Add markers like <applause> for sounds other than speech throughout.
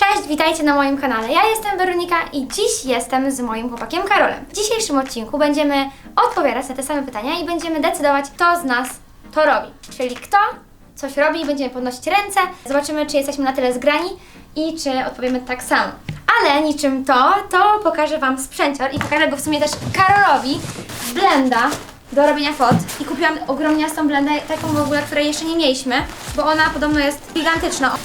Cześć, witajcie na moim kanale. Ja jestem Weronika i dziś jestem z moim chłopakiem Karolem. W dzisiejszym odcinku będziemy odpowiadać na te same pytania i będziemy decydować, kto z nas to robi. Czyli kto coś robi będziemy podnosić ręce, zobaczymy, czy jesteśmy na tyle zgrani i czy odpowiemy tak samo. Ale niczym to, to pokażę Wam sprzęcior i pokażę go w sumie też Karolowi. Blenda do robienia fot i kupiłam ogromniastą blendę, taką w ogóle, której jeszcze nie mieliśmy, bo ona podobno jest gigantyczna.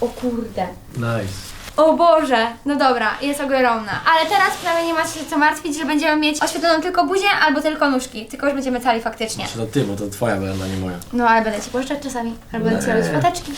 O kurde. Nice. O Boże, no dobra, jest ogromna. Ale teraz prawie nie ma się co martwić, że będziemy mieć oświetloną tylko buzię albo tylko nóżki. Tylko już będziemy cali faktycznie. Czy to ty, bo to twoja blenda, nie moja. No ale będę Ci pożyczać czasami, albo będę Ci robić foteczki.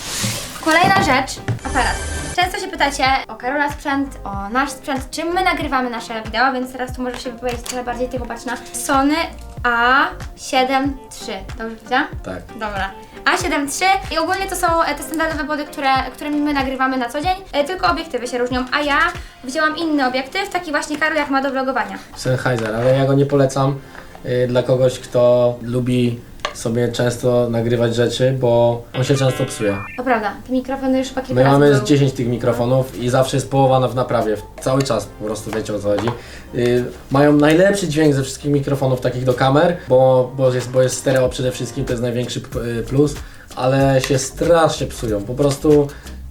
Kolejna rzecz, aparat. Często się pytacie o Karola sprzęt, o nasz sprzęt, czym my nagrywamy nasze wideo, więc teraz tu możesz się wypowiedzieć trochę bardziej ty na Sony A7 III. Dobrze powiedziałam? Tak. Dobra. A7 III i ogólnie to są e, te standardowe body, które, którymi my nagrywamy na co dzień, e, tylko obiektywy się różnią, a ja wzięłam inny obiektyw, taki właśnie Karol jak ma do vlogowania. Sennheiser, ale ja go nie polecam y, dla kogoś, kto lubi sobie często nagrywać rzeczy, bo on się często psuje. To prawda, te mikrofony już chyba kilka My razy mamy z były. 10 tych mikrofonów i zawsze jest połowa na- w naprawie. Cały czas po prostu wiecie o co chodzi. Y, mają najlepszy dźwięk ze wszystkich mikrofonów takich do kamer, bo, bo, jest, bo jest stereo przede wszystkim, to jest największy p- y, plus, ale się strasznie psują. Po prostu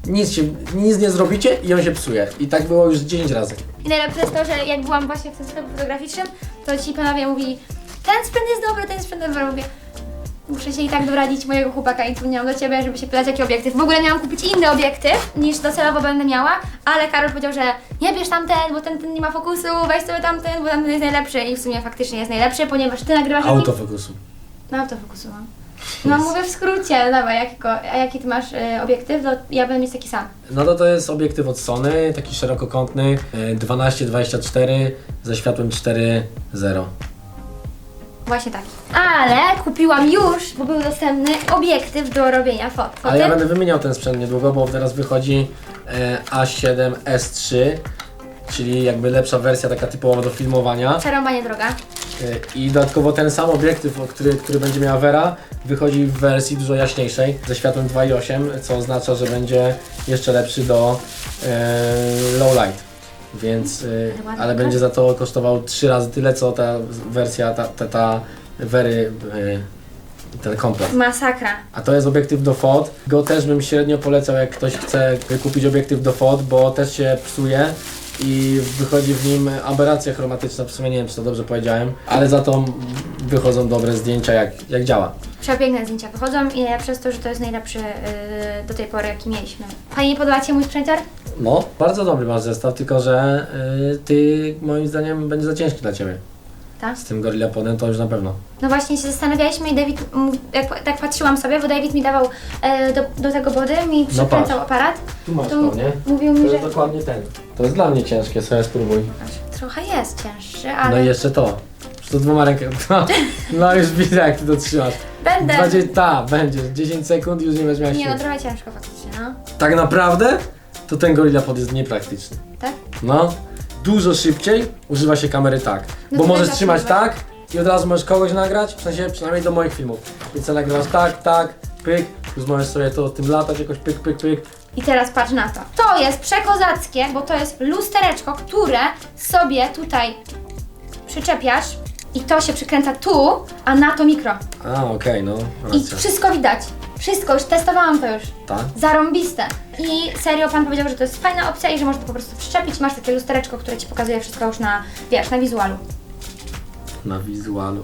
nic, się, nic nie zrobicie i on się psuje. I tak było już 10 razy. I najlepsze jest to, że jak byłam właśnie w tym sklepie fotograficznym, to ci panowie mówili, ten sprzęt jest dobry, ten sprzęt dobry. Mówię, muszę się i tak doradzić mojego chłopaka i dzwoniłam do ciebie, żeby się pytać jaki obiektyw. W ogóle miałam kupić inny obiektyw, niż docelowo będę miała, ale Karol powiedział, że nie bierz tamten, bo ten, ten nie ma fokusu, weź sobie tamten, bo tamten jest najlepszy i w sumie faktycznie jest najlepszy, ponieważ ty nagrywasz Autofokusu. No autofokusu mam. No mówię w skrócie, dawaj, jakiego, a jaki ty masz y, obiektyw, to ja będę mieć taki sam. No to to jest obiektyw od Sony, taki szerokokątny, y, 12-24 ze światłem 4.0. Właśnie taki. Ale kupiłam już, bo był dostępny obiektyw do robienia fot. Ale ja będę wymieniał ten sprzęt niedługo, bo teraz wychodzi e, A7S3, czyli jakby lepsza wersja, taka typowa do filmowania. Przerąbanie droga. E, I dodatkowo ten sam obiektyw, który, który będzie miała Vera, wychodzi w wersji dużo jaśniejszej, ze światłem 2.8, co oznacza, że będzie jeszcze lepszy do e, low light. Więc, Ładnie, ale będzie za to kosztował 3 razy tyle, co ta wersja, ta, ta, ta Very, e, ten komplet. Masakra. A to jest obiektyw do fot. Go też bym średnio polecał, jak ktoś chce kupić obiektyw do fot, bo też się psuje i wychodzi w nim aberracja chromatyczna. W sumie nie wiem, czy to dobrze powiedziałem, ale za to wychodzą dobre zdjęcia, jak, jak działa. Przepiękne zdjęcia wychodzą i przez to, że to jest najlepszy yy, do tej pory, jaki mieliśmy. Fajnie podoba Ci mój sprzęcior? No, bardzo dobry masz zestaw, tylko że y, ty moim zdaniem będzie za ciężki dla ciebie. Tak. Z tym Gorilla Podem to już na pewno. No właśnie się zastanawialiśmy i David, mu- jak tak patrzyłam sobie, bo David mi dawał e, do, do tego body, mi przykręcał aparat. Tu masz To to, nie? mówił To mi, że jest dokładnie ten. To jest dla mnie ciężkie, sobie spróbuj. trochę jest cięższy, No ale i jeszcze to. To dwoma rękami. No, <laughs> no już widzę jak ty to trzymasz. będę. 20, ta, będzie. 10 sekund i już nie będziesz miał Nie, no siły. trochę ciężko faktycznie, no. Tak naprawdę to ten Gorilla Pod jest niepraktyczny. Tak? No, dużo szybciej używa się kamery tak. No bo to możesz trzymać tak i od razu możesz kogoś nagrać, w sensie przynajmniej do moich filmów. Więc co nagrywasz tak, tak, pyk, plus możesz sobie to tym latać jakoś pyk, pyk, pyk. I teraz patrz na to. To jest przekozackie, bo to jest lustereczko, które sobie tutaj przyczepiasz i to się przykręca tu, a na to mikro. A, okej, no, I racja. wszystko widać. Wszystko, już testowałam to już. Tak? Zarąbiste. I serio pan powiedział, że to jest fajna opcja i że można to po prostu przyczepić. Masz takie lustereczko, które ci pokazuje wszystko już na, wiesz, na wizualu. Na wizualu.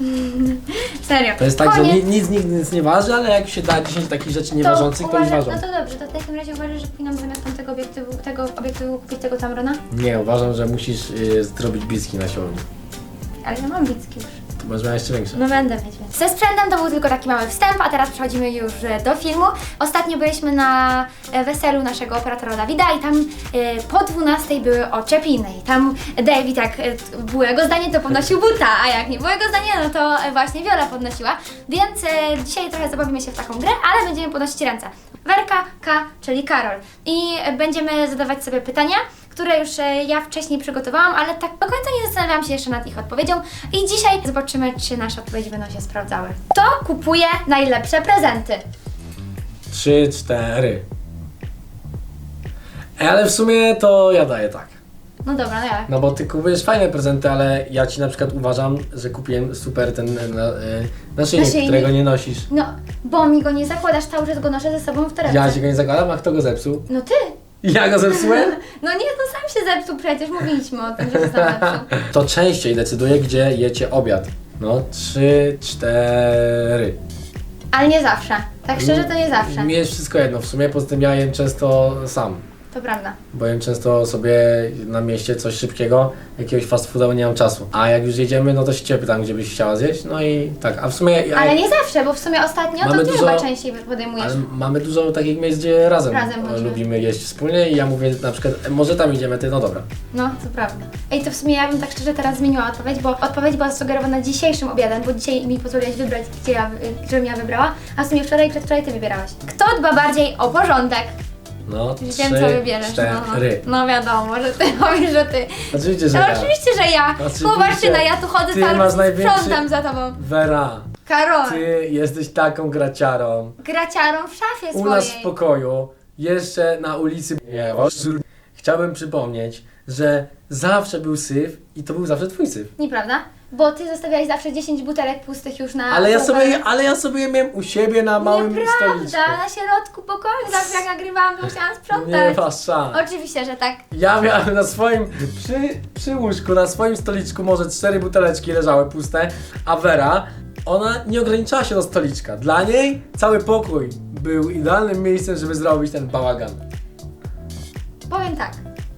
<laughs> Serio. To jest tak, że Koniec. ni, nic nigdy nic nie waży, ale jak się da 10 takich rzeczy nieważących, to uważa- ważą. No to dobrze, to w takim razie uważasz, że powinnam zamiast tamtego obiektywu, tego obiektywu kupić tego Tamrona? Nie, uważam, że musisz y, zrobić bliski na siłowni. Ale ja mam bicki już. Będziesz miała jeszcze większe. No będę mieć więc. Ze sprzętem to był tylko taki mały wstęp, a teraz przechodzimy już e, do filmu. Ostatnio byliśmy na e, weselu naszego operatora Dawida i tam e, po 12 były oczepiny. I tam David, jak było jego zdanie, to podnosił buta, a jak nie było jego zdania, no to właśnie Wiola podnosiła. Więc dzisiaj trochę zabawimy się w taką grę, ale będziemy podnosić ręce. Werka, K, czyli Karol. I będziemy zadawać sobie pytania które już e, ja wcześniej przygotowałam, ale tak do końca nie zastanawiałam się jeszcze nad ich odpowiedzią. I dzisiaj zobaczymy, czy nasze odpowiedzi będą się sprawdzały. Kto kupuje najlepsze prezenty? 3, 4. Ej, Ale w sumie to ja daję tak. No dobra, no jak? No bo ty kupujesz fajne prezenty, ale ja ci na przykład uważam, że kupiłem super ten e, na, e, naszyjnik, Naszyjnik? którego nie nosisz. No, bo mi go nie zakładasz, cały czas go noszę ze sobą w torebce. Ja ci go nie zakładam, a kto go zepsuł? No ty! Ja go zepsułem? <laughs> No nie, no sam się zepsuł przecież, mówiliśmy o tym, że się sam zepsuł. <laughs> To częściej decyduje, gdzie jecie obiad. No, trzy, cztery. Ale nie zawsze. Tak szczerze to nie zawsze. Mi jest wszystko jedno, w sumie poza tym ja jem często sam. To prawda. Bo jem często sobie na mieście coś szybkiego, jakiegoś fast fooda, bo nie mam czasu. A jak już jedziemy, no to się cię pytam, gdzie byś chciała zjeść. No i tak, a w sumie... ja- Ale nie zawsze, bo w sumie ostatnio Mamy to ty dużo- chyba częściej podejmujesz. Ale mamy dużo takich miejsc, gdzie razem, Razem e, chodzimy. lubimy jeść wspólnie i ja mówię na przykład, e, może tam idziemy, ty, no dobra. No, to prawda. Ej, to w sumie ja bym tak szczerze teraz zmieniła odpowiedź, bo odpowiedź była sugerowana dzisiejszym obiadem, bo dzisiaj mi pozwoliłeś wybrać, gdzie ja, y, żebym ja wybrała, a w sumie wczoraj i przedwczoraj ty wybierałaś. Kto dba bardziej o porządek? No, Już trzy, wiem, co wybierzesz. cztery. No, no wiadomo, że ty <laughs> mówisz, że ty. Oczywiście, że No ja. oczywiście, że ja. Oczywiście. No ja tu chodzę Ty cały masz czas największy- sprzątam za tobą. Vera, Karol, ty jesteś taką graciarą. graciarą w szafie U swojej. nas w pokoju, jeszcze na ulicy Chciałbym przypomnieć, że zawsze był syf i to był zawsze twój syf. Nieprawda? Bo ty zostawiałeś zawsze 10 butelek pustych już na Ale ja sobie, ale ja sobie je miałem u siebie na małym stoliczku. Nieprawda, na środku pokoju, zawsze jak nagrywałam, to musiałam Nie sprzątać. ma szans. Oczywiście, że tak. Ja miałem na swoim, przy, przy łóżku, na swoim stoliczku może cztery buteleczki leżały puste, a Vera, ona nie ograniczała się do stoliczka. Dla niej cały pokój był idealnym miejscem, żeby zrobić ten bałagan. Powiem tak.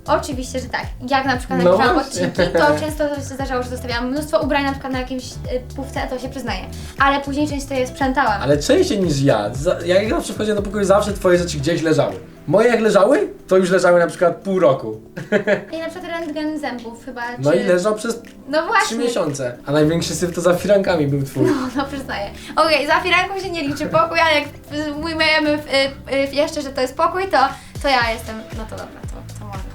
Oczywiście, że tak. Jak na przykład No nagrywałam właśnie. odcinki, to <laughs> często się zdarzało, że zostawiałam mnóstwo ubrań na przykład na jakimś y, półce, to się przyznaję. Ale później często je sprzątałam. Ale częściej niż ja. Za- Jak zawsze wchodziłem do pokoju, zawsze twoje rzeczy gdzieś leżały. Moje jak leżały, to już leżały na przykład pół roku. <laughs> I na przykład rentgen zębów chyba, No czy... i leżał przez No trzy właśnie. miesiące. A największy syf to za firankami był twój. No, no przyznaję. Okej, za firanką się nie liczy pokój, ale jak w, y, y, jeszcze, że to jest pokój, to, to ja jestem, no to dobra.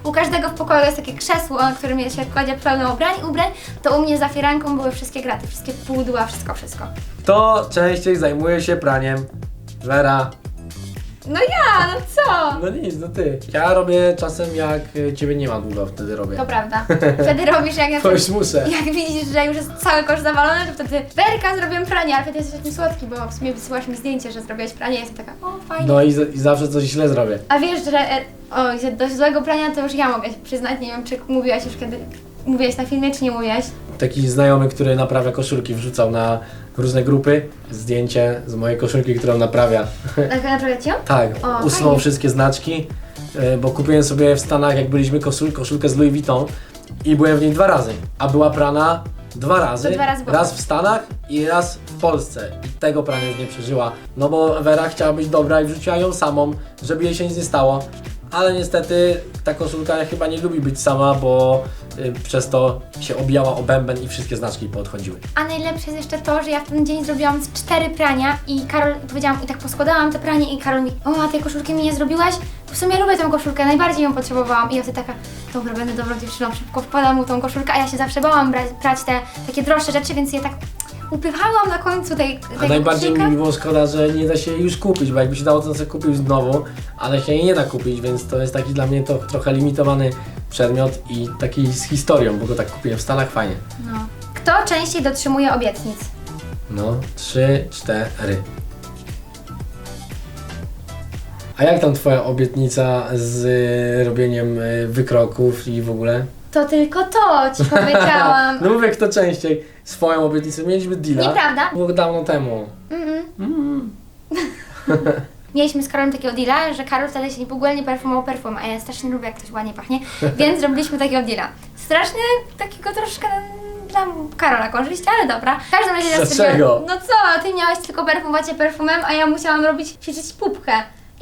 U każdego w pokoju jest takie krzesło, na którym się kładzie pełno ubrań, ubrań, to u mnie za firanką były wszystkie graty, wszystkie pudła, wszystko, wszystko. Kto częściej zajmuje się praniem? Vera. No ja, no co? No nic, no ty. Ja robię czasem jak y, ciebie nie ma długo, wtedy robię. To prawda. <laughs> Wtedy robisz jak na To już muszę. jak widzisz, że już jest cały kosz zawalony, to wtedy Werka zrobiłem pranie, ale wtedy jesteś taki słodki, bo w sumie wysyłasz mi zdjęcie, że zrobiłeś pranie, jestem taka, o fajnie. No i, z- i zawsze coś źle zrobię. A wiesz, że e, o, że do złego prania to już ja mogę się przyznać, nie wiem czy mówiłaś już kiedy, mówiłaś na filmie czy nie mówiłaś. Taki znajomy, który naprawia koszulki, wrzucał na różne grupy zdjęcie z mojej koszulki, którą naprawia. Tak naprawdę ci ją? Tak, O, usunął fajnie. wszystkie znaczki, y, bo kupiłem sobie w Stanach, jak byliśmy, koszul, koszulkę z Louis Vuitton i byłem w niej dwa razy. A była prana dwa razy. To dwa razy było. raz w Stanach i raz w Polsce. I tego prania już nie przeżyła. No bo Vera chciała być dobra i wrzuciła ją samą, żeby jej się nic nie stało. Ale niestety ta koszulka chyba nie lubi być sama, bo y, przez to się obijała o bęben i wszystkie znaczki poodchodziły. A najlepsze jest jeszcze to, że ja w ten dzień zrobiłam cztery prania i Karol powiedziałam i tak poskładałam te pranie i Karol mi, o a tej koszulki mi nie zrobiłaś? W sumie lubię tę koszulkę, najbardziej ją potrzebowałam i ja wtedy taka, dobra, będę dobrą dziewczyną, szybko wkładam mu tą koszulkę, a ja się zawsze bałam brać, brać te takie droższe rzeczy, więc je tak upychałam na końcu tej, A tej najbardziej koszulka. mi było szkoda, że nie da się jej już kupić, bo jakby się dało, to sobie kupił znowu, ale się jej nie da kupić, więc to jest taki dla mnie to trochę limitowany przedmiot i taki z historią, bo go tak kupiłem w Stanach fajnie. No. Kto częściej dotrzymuje obietnic? No, trzy, cztery. A jak tam twoja obietnica z y, robieniem y, wykroków i w ogóle? To tylko to ci <laughs> powiedziałam. No mówię, kto częściej swoją obietnicę. Mieliśmy deala. Nieprawda. Było dawno temu. Mm-mm. Mm. <laughs> Mieliśmy z Karolem takiego deala, że Karol wtedy się w ogóle nie perfumował perfum, a ja strasznie lubię, jak ktoś ładnie pachnie, <laughs> więc zrobiliśmy takiego deala. Strasznie takiego troszkę dla Karola korzyść, ale dobra. W każdym razie ja Dlaczego? stwierdziłam, No co, ty miałeś tylko perfumować się perfumem, a ja musiałam robić, ćwiczyć pupkę.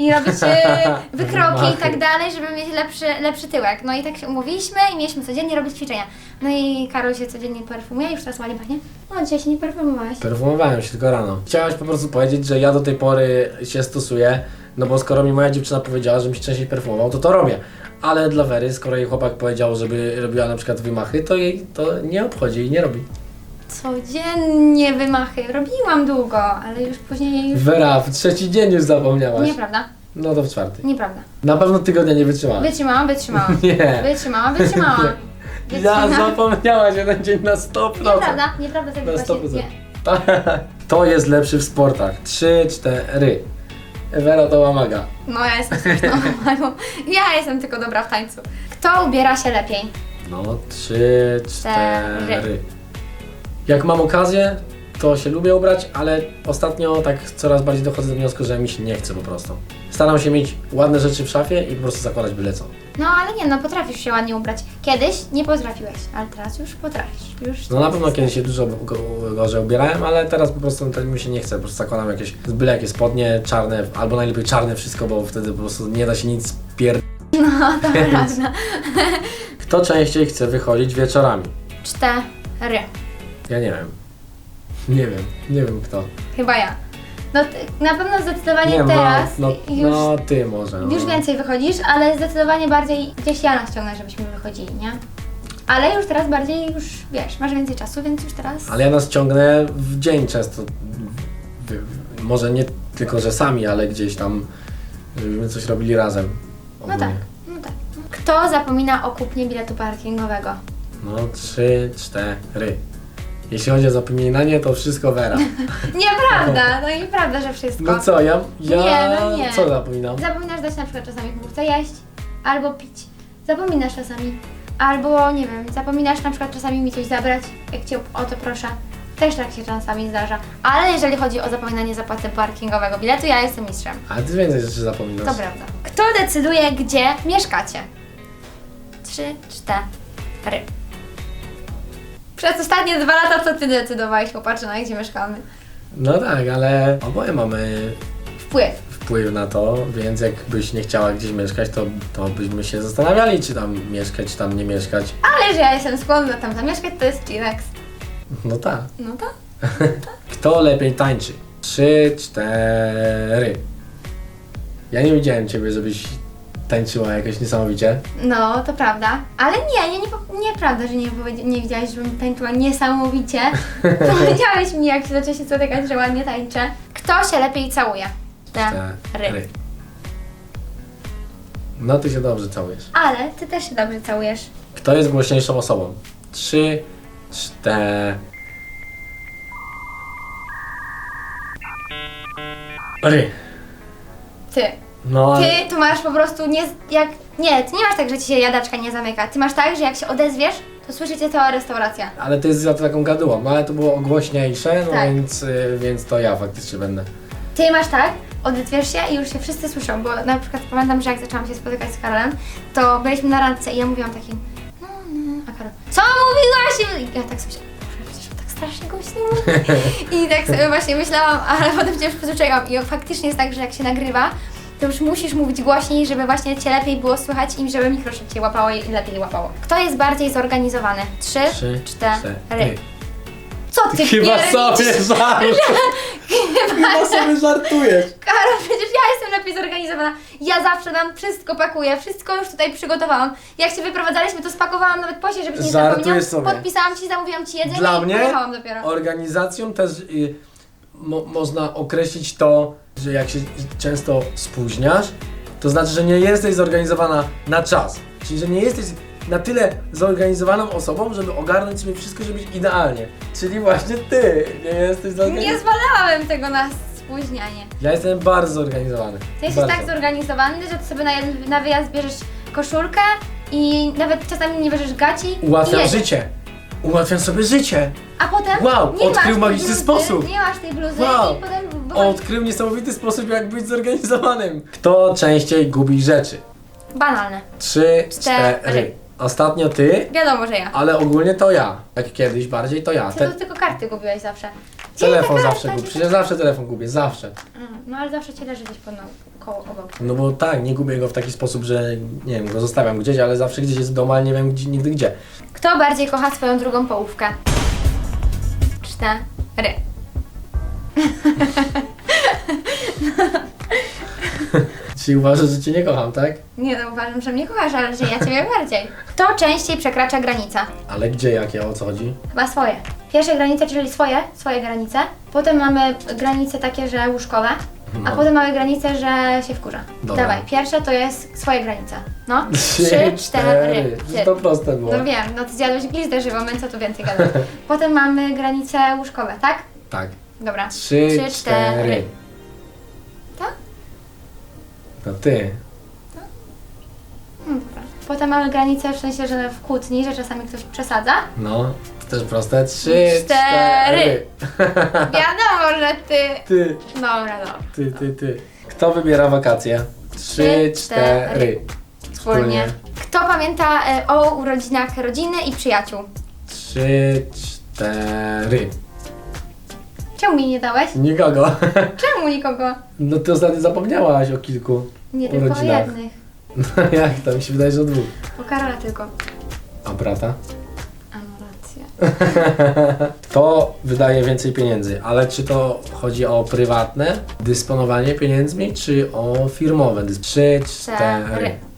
I robić <laughs> wykroki i tak dalej, żeby mieć lepszy, lepszy tyłek. No i tak się umówiliśmy i mieliśmy codziennie robić ćwiczenia. No i Karol się codziennie perfumuje, już teraz ładnie pachnie. No dzisiaj się nie perfumowałeś. Perfumowałem się tylko rano. Chciałaś po prostu powiedzieć, że ja do tej pory się stosuję, no bo skoro mi moja dziewczyna powiedziała, żebym się częściej perfumował, to to robię. Ale dla Wery, skoro jej chłopak powiedział, żeby robiła na przykład wymachy, to jej to nie obchodzi i nie robi. Codziennie wymachy. Robiłam długo, ale już później już... Wera, w trzeci dzień już zapomniałaś. Nieprawda. No to w czwarty. Nieprawda. Na pewno tygodnia nie wytrzymałem. Wytrzymałam, wytrzymałam. <laughs> Nie. Wytrzymałam, wytrzymałam. <laughs> Ja Wytrzymałam. zapomniałaś jeden dzień na 100%. Nieprawda, nieprawda tego Na właśnie 100%. nie. <laughs> To jest lepszy w sportach. Trzy, cztery. Ewera to łamaga. No ja jestem mamą. Ja jestem tylko dobra w tańcu. Kto ubiera się lepiej? No, trzy, cztery. Cztery. Jak mam okazję, to się lubię ubrać, ale ostatnio tak coraz bardziej dochodzę do wniosku, że mi się nie chce po prostu. Staram się mieć ładne rzeczy w szafie i po prostu zakładać byle co. No ale nie, no potrafisz się ładnie ubrać. Kiedyś nie potrafiłeś, ale teraz już potrafisz. Już No na pewno kiedyś się dużo go, gorzej ubierałem, ale teraz po prostu tak mi się nie chce. Po prostu zakładam jakieś byle jakie spodnie, czarne, albo najlepiej czarne wszystko, bo wtedy po prostu nie da się nic pier... <laughs> No to prawda. Kto częściej chce wychodzić wieczorami? Cztery. Ja nie wiem. Nie wiem, nie wiem kto. Chyba ja. No ty, na pewno zdecydowanie Nie, teraz no, no, już, no ty może. No. już więcej wychodzisz, ale zdecydowanie bardziej gdzieś ja naściągnę, żebyśmy wychodzili, nie? Ale już teraz bardziej już, wiesz, masz więcej czasu, więc już teraz... Ale ja nas ciągnę w dzień często. Może nie tylko, że sami, ale gdzieś tam, żebyśmy coś robili razem. No ogólnie. tak, no tak. Kto zapomina o kupnie biletu parkingowego? No, trzy, cztery. Jeśli chodzi o zapominanie, to wszystko Wera. <laughs> Nieprawda, no i prawda, że wszystko. No co, ja, ja Nie, no nie. co zapominam? Zapominasz dać na przykład czasami komórce jeść, albo pić. Zapominasz czasami. Albo, nie wiem, zapominasz na przykład czasami mi coś zabrać, jak Cię o to proszę. Też tak się czasami zdarza. Ale jeżeli chodzi o zapominanie zapłaty parkingowego biletu, ja jestem mistrzem. Ale ty więcej rzeczy zapominasz. To prawda. Kto decyduje, gdzie mieszkacie? Trzy, cztery. Przez ostatnie dwa lata to Ty decydowałeś, popatrzę na gdzie mieszkamy. No tak, ale oboje mamy Wpływ. wpływ na to, więc jakbyś nie chciała gdzieś mieszkać, to, to byśmy się zastanawiali, czy tam mieszkać, czy tam nie mieszkać. Ale że ja jestem skłonna tam zamieszkać, to jest Chilex. No tak. No to? <laughs> Kto lepiej tańczy? Trzy, cztery. Ja nie widziałem ciebie, żebyś tańczyła jakoś niesamowicie. No, to prawda. Ale nie, nie, nie nieprawda, że nie, nie widziałeś, żebym tańczyła niesamowicie. <laughs> Powiedziałeś mi, jak się zaczęła się spotykać, że ładnie tańczę. Kto się lepiej całuje? Cztery. No ty się dobrze całujesz. Ale ty też się dobrze całujesz. Kto jest głośniejszą osobą? Trzy, cztery. Ty. No ale... Ty tu masz po prostu nie... jak... Nie, ty nie masz tak, że ci się jadaczka nie zamyka. Ty masz tak, że jak się odezwiesz, to słyszycie cała restauracja. Ale to jest za taką gadułą, ale to było głośniejsze, no Tak. więc, y, więc to ja faktycznie będę. Ty masz tak, odezwiesz się i już się wszyscy słyszą, bo na przykład pamiętam, że jak zaczęłam się spotykać z Karolem, to byliśmy na randce i ja mówiłam takim no, no, a Karol, co mówiłaś? I ja tak sobie myślałam, "Boże, przecież on tak strasznie głośno mówi. <laughs> I tak sobie właśnie myślałam, ale potem się już przyzwyczaiłam i faktycznie jest tak, że jak się nagrywa, to już musisz mówić głośniej, żeby właśnie Cię lepiej było słychać i żeby mikro szybciej łapało i lepiej łapało. Kto jest bardziej zorganizowany? Trzy, Trzy, cztery. Co ty Chyba pierdzisz? sobie <laughs> żartujesz. Chyba sobie żartujesz. Karol, przecież ja jestem lepiej zorganizowana. Ja zawsze tam wszystko pakuję, wszystko już tutaj przygotowałam. Jak się wyprowadzaliśmy, to spakowałam nawet posie, żebyś nie Żartujesz zapomniał. sobie. Podpisałam ci, zamówiłam ci jedzenie Dla i mnie pojechałam dopiero. organizacją też y, mo, można określić to, że jak się często spóźniasz, to znaczy, że nie jesteś zorganizowana na czas. Czyli, że nie jesteś na tyle zorganizowaną osobą, żeby ogarnąć sobie wszystko, żeby być idealnie. Czyli właśnie ty nie jesteś Nie zorganizowany. zwalałam tego na spóźnianie. Ja jestem bardzo zorganizowany. Ty jesteś bardzo. tak zorganizowany, że ty sobie na, jeden- na wyjazd bierzesz koszulkę i nawet czasami nie bierzesz gaci i Ułatwiam jedziesz. życie. Ułatwiam sobie życie. A potem Wow, nie odkrył masz tej magiczny bluzy, sposób. Nie masz tej bluzy Wow. i potem wychodzi- Odkrył niesamowity sposób, jak być zorganizowanym. Kto częściej gubi rzeczy? Banalne. Trzy, Cztery. cztery. Ostatnio ty, Wiadomo, że ja. ale ogólnie to ja. Jak kiedyś bardziej to ja. Ty Te, to tylko karty gubiłeś zawsze. Gdzie telefon ta zawsze gubię. Przecież zawsze telefon gubię, zawsze. Mm, No ale zawsze ci leży gdzieś pod no, koło obok. No bo tak, nie gubię go w taki sposób, że nie wiem, go zostawiam gdzieś, ale zawsze gdzieś jest w domu, ale nie wiem gdzie, nigdy gdzie. Kto bardziej kocha swoją drugą połówkę? Cztery. <laughs> Czyli uważasz, że cię nie kocham, tak? Nie no, uważam, że mnie kochasz, ale że ja ciebie <laughs> bardziej. Kto częściej przekracza granice? Ale gdzie, jakie, o co chodzi? Chyba swoje. Pierwsze granice, czyli swoje, swoje granice. Potem mamy granice takie, że łóżkowe. A No. potem mamy granicę, że się wkurza. Dobra. Dawaj, pierwsze to jest swoje granice. No. <laughs> Trzy, cztery. Ty. To proste było. No wiem, no ty zjadłeś glizdę żywą, więc co tu więcej gadać. Potem mamy granice łóżkowe, tak? Tak. Dobra. Trzy, cztery. Tak? To ty. Hmm, dobra. Potem mamy granice w sensie, że w kłótni, że czasami ktoś przesadza. No, to też proste. Trzy, Cztery. cztery. <laughs> Wiadomo, że ty. Ty, Dobra, no. ty, ty, ty. Kto wybiera wakacje? Trzy, Trzy, cztery. cztery. Wspólnie. Kto pamięta e, o urodzinach rodziny i przyjaciół? Trzy, cztery. Czemu mi nie dałeś? Nikogo. <laughs> Czemu nikogo? No ty ostatnio zapomniałaś o kilku. Nie tylko o jednych. No <laughs> jak to? Mi się wydaje, że o dwóch. O Karola tylko. A brata? A no. Kto <laughs> wydaje więcej pieniędzy? Ale czy to chodzi o prywatne dysponowanie pieniędzmi, czy o firmowe? dys- Trzy, cztery. Cztery.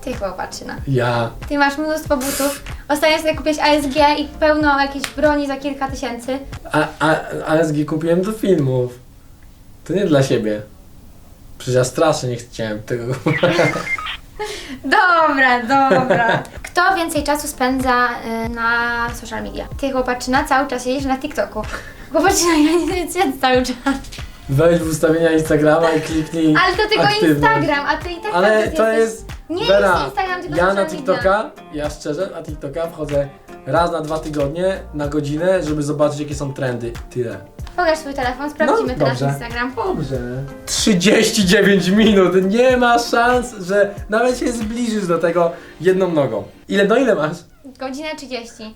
Ty chyba patrzy na. Ja. Ty masz mnóstwo butów. Ostatnio sobie kupiłeś ASG i pełno jakiejś broni za kilka tysięcy. A, a ASG kupiłem do filmów. To nie dla siebie. Przecież ja strasznie nie chciałem tego. <laughs> Dobra, dobra. Kto więcej czasu spędza y, na social media? Ty chłopaczyna cały czas siedzisz na TikToku. Chłopaczyna, ja nie siedzę cały czas. Wejdź w ustawienia Instagrama i kliknij Ale to tylko aktywność. Instagram, a ty i tak Ale tam to jesteś- jest... Nie Vera, jest Instagram, tylko ja social na media. TikToka, ja szczerze na TikToka wchodzę raz na dwa tygodnie, na godzinę, żeby zobaczyć jakie są trendy. Tyle. Pokaż swój telefon, sprawdzimy No, teraz dobrze. Instagram. Dobrze. 39 minut, nie ma szans, że nawet się zbliżysz do tego jedną nogą. Ile, no ile masz? Godzinę 30.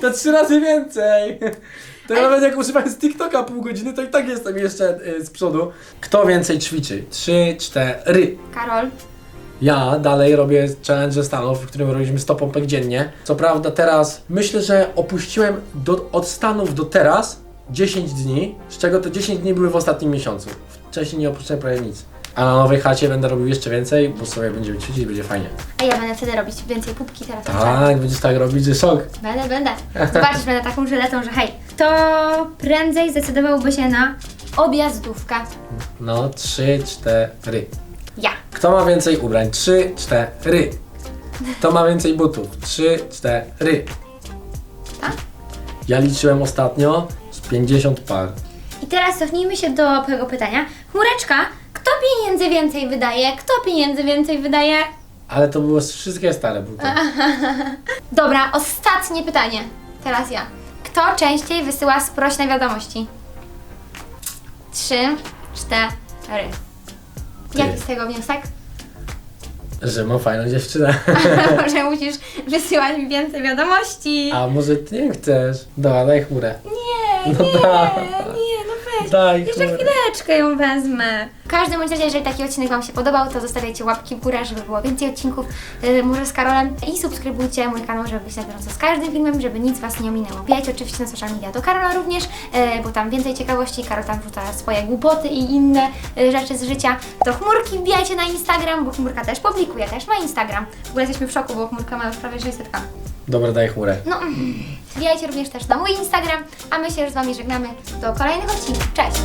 To trzy razy więcej. To ja nawet jak używając TikToka pół godziny, to i tak jestem jeszcze y, z przodu. Kto więcej ćwiczy? Trzy, cztery. Karol, Ja dalej robię challenge Stanów, w którym robiliśmy 100 pompek dziennie. Co prawda teraz myślę, że opuściłem do, od Stanów do teraz 10 dni, z czego te 10 dni były w ostatnim miesiącu. Wcześniej nie opuszczałem prawie nic. A na nowej chacie będę robił jeszcze więcej, bo sobie będziemy ćwiczyć, będzie fajnie. a ja będę wtedy robić więcej pupki teraz. Tak, będziesz tak robić, że szok. Będę, będę. Zobaczysz, będę taką żyletą, że hej. Kto prędzej zdecydowałby się na objazdówkę? No, 3, 4. Ja. Kto ma więcej ubrań? 3, 4. Kto ma więcej butów? 3, 4. Tak? Ja liczyłem ostatnio z 50 par. I teraz cofnijmy się do tego pytania. Chmureczka, kto pieniędzy więcej wydaje? Kto pieniędzy więcej wydaje? Ale to były wszystkie stare buty. <laughs> Dobra, ostatnie pytanie. Teraz ja. Kto częściej wysyła sprośne wiadomości? Trzy, cztery. Jaki z tego wniosek? Że mam fajną dziewczynę. <laughs> Że musisz wysyłać mi więcej wiadomości. A może ty nie chcesz? Dobra, daj chmurę. Nie, No nie, daj. nie, no weź. Daj Jeszcze chmurę. Chwileczkę ją wezmę. W każdym razie, jeżeli taki odcinek Wam się podobał, to zostawiajcie łapki w górę, żeby było więcej odcinków yy, może z Karolem i subskrybujcie mój kanał, żeby być na bieżąco z każdym filmem, żeby nic Was nie ominęło. Wbijajcie oczywiście na social media do Karola również, yy, bo tam więcej ciekawości, Karol tam wrzuca swoje głupoty i inne yy, rzeczy z życia. Do Chmurki wbijajcie na Instagram, bo Chmurka też publikuje, też ma Instagram. W ogóle jesteśmy w szoku, bo Chmurka ma już prawie 600 Dobra, daj chmurę. No, wbijajcie również też na mój Instagram, a my się już z Wami żegnamy do kolejnych odcinków. Cześć!